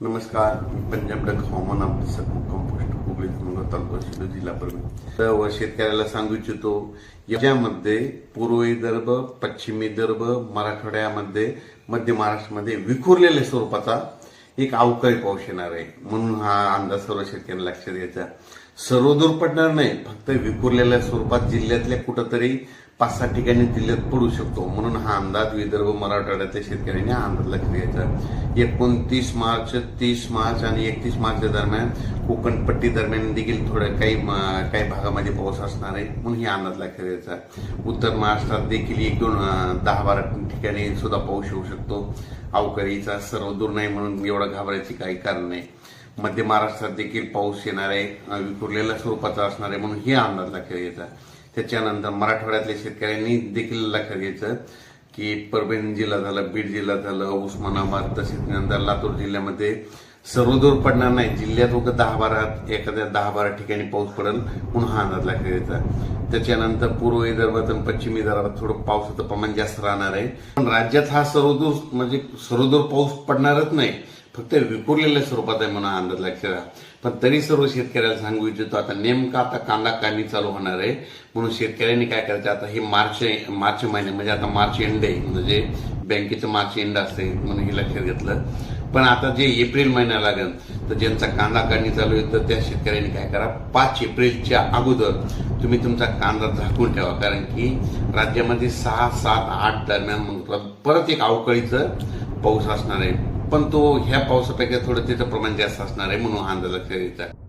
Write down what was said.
नमस्कार मी पंजाब डक हवामान अभ्यासक मुक्काम पोस्ट हुबळी धर्मगाव तालुका शिलो जिल्हा परभणी. व शेतकऱ्याला सांगू इच्छितो यामध्ये पूर्व विदर्भ पश्चिम विदर्भ मराठवाड्यामध्ये मध्य महाराष्ट्रामध्ये विखुरलेल्या स्वरूपाचा एक अवकाळी पाऊस येणार आहे. म्हणून हा अंदाज सर्व शेतकऱ्यांना लक्षात घ्यायचा. सर्वदूर पडणार नाही. फक्त विखुरलेल्या स्वरूपात जिल्ह्यातल्या कुठंतरी पाच सहा ठिकाणी जिल्ह्यात पडू शकतो. म्हणून हा अंदाज विदर्भ मराठवाड्यातल्या शेतकऱ्यांनी हा अंदाज लक्षात घ्यायचा एकोणतीस मार्च तीस मार्च आणि एकतीस मार्च दरम्यान कोकणपट्टी दरम्यान देखील थोड्या काही काही भागामध्ये पाऊस असणार आहे म्हणून ही अंदाज लक्षात घ्यायचा उत्तर महाराष्ट्रात देखील एक दोन दहा बारा ठिकाणी सुद्धा पाऊस येऊ शकतो. अवकाळीचा सर्वदूर नाही म्हणून एवढा घाबरायची काही कारण नाही. मध्य महाराष्ट्रात देखील पाऊस येणार आहे विखुरलेल्या स्वरूपाचा असणार आहे म्हणून हे अंदाज लक्षात घ्यायचा त्याच्यानंतर मराठवाड्यातल्या शेतकऱ्यांनी देखील लक्षात घ्यायचं की परभणी जिल्हा झाला बीड जिल्हा झालं उस्मानाबाद तसेच नंतर लातूर जिल्ह्यामध्ये सर्वदूर पडणार नाही. जिल्ह्यात उगा दहा बारा एखाद्या दहा बारा ठिकाणी पाऊस पडेल म्हणून हा अंदाज लागला घ्यायचा त्याच्यानंतर पूर्व विदर्भात आणि पश्चिम विदर्भात थोडं पावसाचं प्रमाण जास्त राहणार आहे. पण राज्यात हा सर्वदूर म्हणजे सर्वदूर पाऊस पडणारच नाही. फक्त विखुरलेल्या स्वरूपात आहे म्हणून हा अंदाज लक्षात पण तरी सर्व शेतकऱ्याला सांगू इच्छितो आता नेमका आता कांदा काढणी चालू होणार आहे. म्हणून शेतकऱ्यांनी काय करायचं आता हे मार्च मार्च महिने म्हणजे आता मार्च एंड आहे. म्हणजे बँकेचं मार्च एंड असते म्हणून हे लक्षात घेतलं. पण आता जे एप्रिल महिना लागेल तर ज्यांचा कांदा काढणी चालू आहे तर त्या शेतकऱ्यांनी काय करा पाच एप्रिलच्या अगोदर तुम्ही तुमचा कांदा झाकून ठेवा. कारण की राज्यामध्ये सहा सात आठ दरम्यान मग परत एक अवकाळीचं पाऊस असणार आहे. पण तो ह्या पावसापेक्षा थोडं त्याचं प्रमाण जास्त असणार आहे म्हणून हा अंदाज लक्षात येतात